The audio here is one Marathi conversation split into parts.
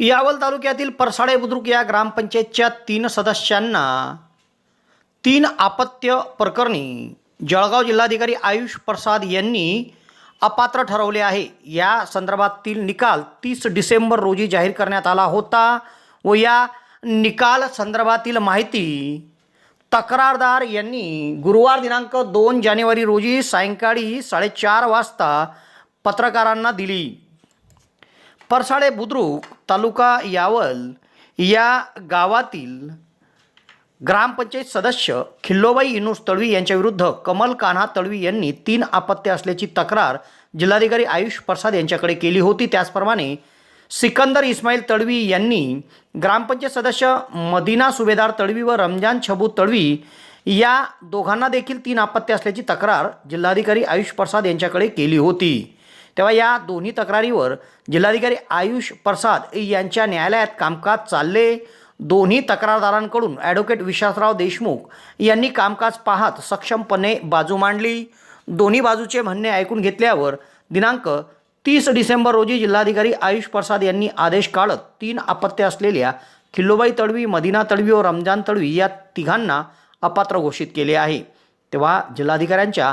यावल तालुक्यातील परसाडे बुद्रुक या ग्रामपंचायतच्या तीन सदस्यांना तीन आपत्य प्रकरणी जळगाव जिल्हाधिकारी आयुष प्रसाद यांनी अपात्र ठरवले आहे. या संदर्भातील निकाल तीस डिसेंबर रोजी जाहीर करण्यात आला होता व या निकाल संदर्भातील माहिती तक्रारदार यांनी गुरुवार दिनांक दोन जानेवारी रोजी सायंकाळी साडेचार वाजता पत्रकारांना दिली. परसाळे बुद्रुक तालुका यावल या गावातील ग्रामपंचायत सदस्य खिल्लोबाई इनुस तळवी यांच्याविरुद्ध कमल कान्हा तळवी यांनी तीन अपत्य असल्याची तक्रार जिल्हाधिकारी आयुष प्रसाद यांच्याकडे केली होती. त्याचप्रमाणे सिकंदर इस्माईल तळवी यांनी ग्रामपंचायत सदस्य मदिना सुभेदार तळवी व रमजान छबू तळवी या दोघांना देखील तीन अपत्य असल्याची तक्रार जिल्हाधिकारी आयुष प्रसाद यांच्याकडे केली होती. तेव्हा या दोन्ही तक्रारीवर जिल्हाधिकारी आयुष प्रसाद यांच्या न्यायालयात कामकाज चालले. दोन्ही तक्रारदारांकडून ॲडव्होकेट विश्वासराव देशमुख यांनी कामकाज पाहत सक्षमपणे बाजू मांडली. दोन्ही बाजूचे म्हणणे ऐकून घेतल्यावर दिनांक तीस डिसेंबर रोजी जिल्हाधिकारी आयुष प्रसाद यांनी आदेश काढत तीन अपत्य असलेल्या खिल्लोबाई तडवी मदिना तडवी व रमजान तडवी या तिघांना अपात्र घोषित केले आहे. तेव्हा जिल्हाधिकाऱ्यांच्या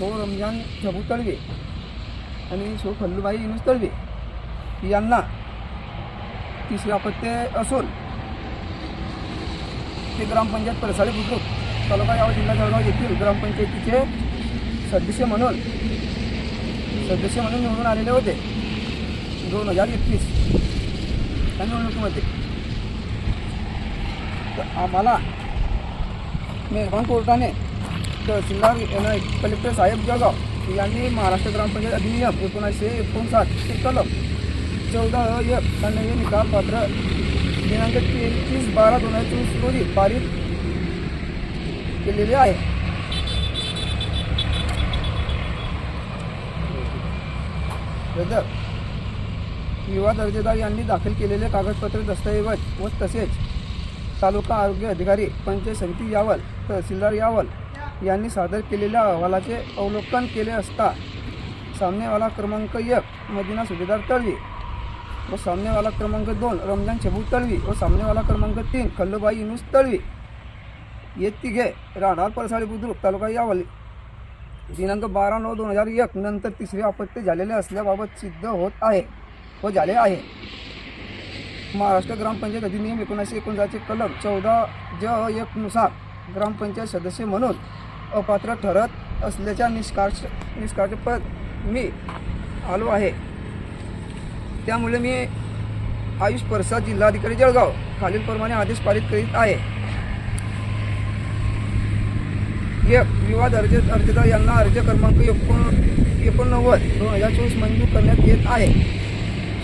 सो रमजान झबू तळवे. आणि सो खल्लूबाई इनुस तळवे. यांना तिसरे अपत्य असून ते ग्रामपंचायत परसाडी बुद्रुक तालुका याव जिल्हा जळगाव येथील ग्रामपंचायतीचे सदस्य म्हणून सदस्य म्हणून निवडून आलेले होते. दोन हजार एकवीस त्या निवडणुकीमध्ये. तर आम्हाला मेहरबान कोर्टाने तहसीलदार यांना कलेक्टर साहेब जळगाव यांनी महाराष्ट्र ग्रामपंचायत अधिनियम एकोणीसशे एकोणसाठ चे कलम चौदा अ एक आणि हे निकाल पात्र दिनांक तेवीस बारा दोन हजार चोवीस रोजी पारित केलेले आहे. युवा विवाद यांनी दाखल केलेले कागदपत्र दस्तऐवज व तसेच तालुका आरोग्य अधिकारी पंचायत समिती यावल तहसीलदार यावल यांनी सादर केलेल्या अहवालाचे अवलोकन केले असता सामनेवाला क्रमांक एक मदिना सुभेदार तळवी व सामनेवाला क्रमांक दोन रमजान चबू तळवी व सामनेवाला क्रमांक तीन खल्लूबाई इनुस तळवी. ये तिघे राहणार परसाडी बुद्रुक तालुका यावली. दिनांक बारा नऊ दोन हजार एक नंतर तिसरे अपत्य झालेले असल्याबाबत सिद्ध होत आहे व झाले आहे. महाराष्ट्र ग्रामपंचायत अधिनियम एकोणीसशे एकोणसाठचे कलम चौदा ज एकनुसार ग्रामपंचायत सदस्य म्हणून अपात्र ठरत असल्याच्या निष्कार्ष निष्कार्षपद मी आलो आहे. त्यामुळे मी आयुष परसाद जिल्हाधिकारी जळगाव खालीलप्रमाणे आदेश पारित करीत आहे. एक विवाद अर्ज अर्जदार यांना अर्ज क्रमांक एकोण एकोणनव्वद दोन हजार चोवीस मंजूर करण्यात येत आहे.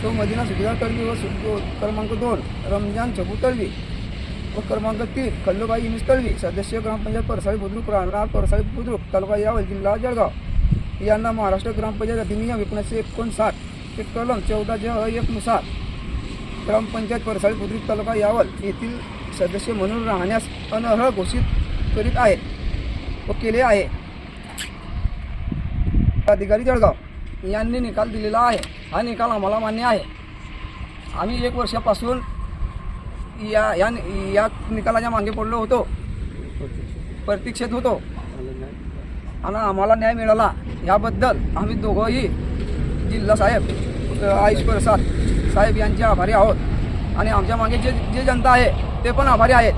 सो मदिना सुभेदार तळवी व सु- क्रमांक दोन रमजान चबू तळवी व क्रमांक तीन खल्लूबाई इनिस तळवी सदस्य ग्रामपंचायत परसाळी बुद्रुक राहणार परसाळी बुद्रुक तालुका यावल जिल्हा जळगाव. यांना महाराष्ट्र ग्रामपंचायत अधिनियम एकोणीसशे एकोणसाठ ते कलम चौदा ज एकनुसार ग्रामपंचायत परसाळी बुद्रुक तालुका यावल येथील सदस्य म्हणून राहण्यास अनर्ह घोषित करीत आहे व केले आहे. अधिकारी जळगाव यांनी निकाल दिलेला आहे. हा निकाल आम्हाला मान्य आहे. आम्ही एक वर्षापासून या या या निकालाच्या मागे पडलो होतो. प्रतीक्षेत होतो. आणि आम्हाला न्याय मिळाला. याबद्दल आम्ही दोघंही जिल्हा साहेब आयुष प्रसाद साहेब यांचे आभारी आहोत. आणि आमच्या मागे जे जे जनता आहे ते पण आभारी आहेत.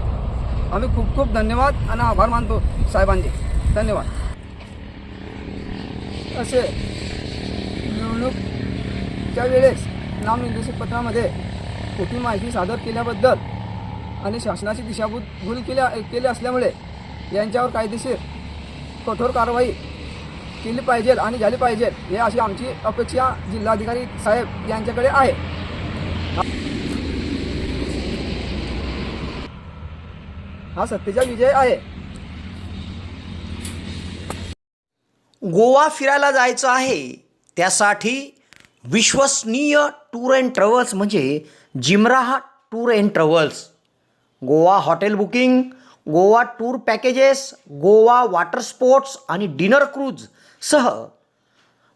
आम्ही खूप खूप धन्यवाद आणि आभार मानतो साहेबांचे. धन्यवाद. असे निवडणूकच्या वेळेस नामनिर्देशित पत्रामध्ये खोटी माहिती सादर केल्याबद्दल आणि शासनाची दिशाभूत भूल केल्या केली असल्यामुळे यांच्यावर कायदेशीर कठोर कारवाई केली पाहिजे आणि झाली पाहिजे हे अशी आमची अपेक्षा जिल्हाधिकारी साहेब यांच्याकडे आहे. हा सत्तेचा विजय आहे. गोवा फिरायला जायचं आहे त्यासाठी विश्वसनीय टूर अँड ट्रॅव्हल्स म्हणजे Jimrah tour and travels. Goa hotel booking Goa tour packages Goa water sports आणि डिनर क्रूज सह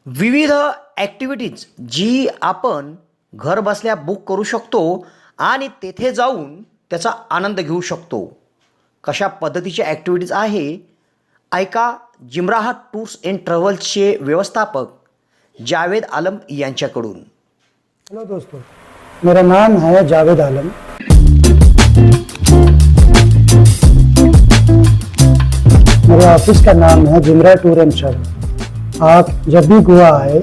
विविध ॲक्टिव्हिटीज जी आपण घर बसल्या बुक करू शकतो आणि तेथे जाऊन त्याचा आनंद घेऊ शकतो. कशा पद्धतीच्या ॲक्टिव्हिटीज आहे? ऐका जिमराह टूर्स अँड ट्रॅव्हल्सचे व्यवस्थापक जावेद आलम यांच्याकडून. हॅलो दोस्तों. मेरा नाम है जावेद आलम। मेरे ऑफ़िस का नाम है जिमरा टूर एंड ट्रैवल। आप जब भी गोवा आए,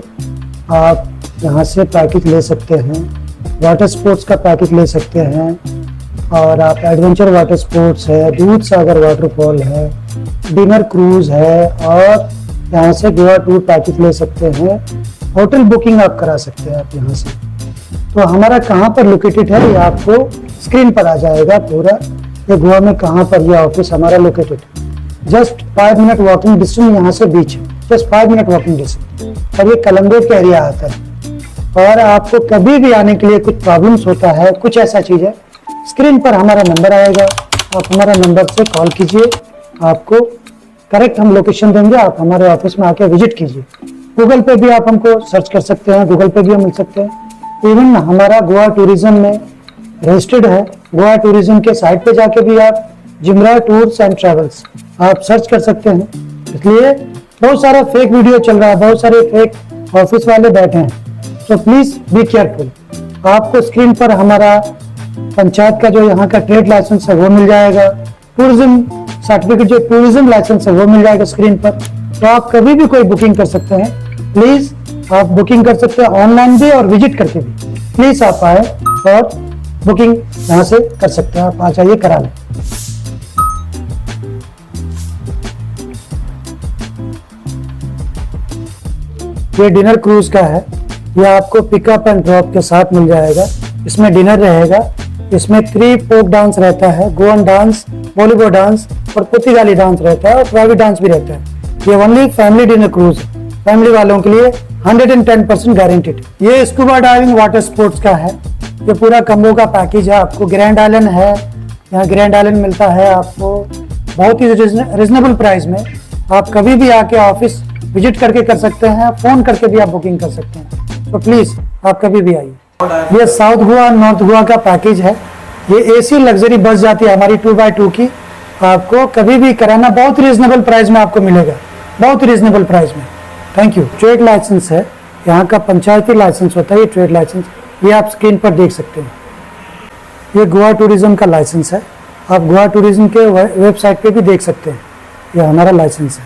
आप यहाँ से पैकेज ले सकते हैं, वाटर स्पोर्ट्स का पैकेज ले सकते हैं, और आप एडवेंचर वाटर स्पोर्ट्स है, दूध सागर वाटरफॉल है, डिनर क्रूज है, और यहाँ से गोवा टूर पैकेज ले सकते हैं। होटल बुकिंग आप करा सकते हैं आप यहाँ से। तो हमारा कहाँ पर लोकेटेड है, ये आपको स्क्रीन पर आ जाएगा पूरा। ये गोवा में कहाँ पर यह ऑफ़िस हमारा लोकेटेड है। Just five minute walking distance यहाँ से बीच है। Just five minute walking distance और ये कलम्बो का एरिया आता है। और आपको कभी भी आने के लिए कुछ प्रॉब्लम्स होता है, कुछ ऐसा चीज़ है स्क्रीन पर हमारा नंबर आएगा। आप हमारा नंबर से कॉल कीजिए। आपको करेक्ट हम लोकेशन देंगे। आप हमारे ऑफ़िस में आके विज़िट कीजिए। गूगल पे भी आप हमको सर्च कर सकते हैं। गूगल पे भी हम मिल सकते हैं। इवन हमारा गोवा टूरिज़्म में रजिस्टर्ड है। गोवा टूरिज़्म के साइट पे जाके भी आप जिमरा टूर्स एंड ट्रेवल्स आप सर्च कर सकते हैं। इसलिए बहुत सारा फेक वीडियो चल रहा है, बहुत सारे फेक ऑफ़िस वाले बैठे हैं। तो प्लीज़ बी केयरफुल आपको स्क्रीन पर हमारा पंचायत का जो यहाँ का ट्रेड लाइसेंस है, वो मिल जाएगा। टूरिज़्म सर्टिफिकेट जो टूरिज़्म लाइसेंस है, वो मिल जाएगा स्क्रीन पर। तो आप कभी भी कोई बुकिंग कर सकते हैं। प्लीज़ आप बुकिंग कर सकते हैं ऑनलाइन भी और विज़िट करके भी। प्लीज़ आप आए और बुकिंग यहाँ से कर सकते हैं। आप आ जाइए, करा लें। ये डिनर क्रूज का है। ये आपको पिकअप एंड ड्रॉप के साथ मिल जाएगा। इसमें डिनर रहेगा। इसमें थ्री फोक डांस रहता है। गोवन डांस बॉलीवुड डांस और पुतिगाली डांस रहता है और प्राइवेट डांस भी रहता है। ये only family dinner cruise family वालों के लिए 110 परसेंट गारंटेड ये स्कूबा डाइविंग वाटर स्पोर्ट्स का है। ये पूरा कम्बो का पैकेज है आपको। ग्रैंड आइलैंड है। यहाँ ग्रैंड आइलैंड मिलता है आपको। बहुत ही रिजनेबल प्राइस में। आप कभी भी आके ऑफ़िस विज़िट करके कर सकते हैं। फ़ोन करके भी आप बुकिंग कर सकते हैं। तो प्लीज़ आप कभी भी आइए। ये साउथ गोवा नॉर्थ गोवा का पैकेज है। ये एसी लग्जरी बस जाती है हमारी टू बाई टू की। आपको कभी भी कराना बहुत रीजनेबल प्राइस में आपको मिलेगा। बहुत रीजनेबल प्राइस में। थैंक यू ट्रेड लाइसेंस है। यहाँ का पंचायती लाइसेंस होता है, ये ट्रेड लाइसेंस ये आप स्क्रीन पर देख सकते हैं। ये गोवा टूरिज़्म का लाइसेंस है। आप गोवा टूरिज़्म के वेबसाइट पे भी देख सकते हैं। ये हमारा लाइसेंस है।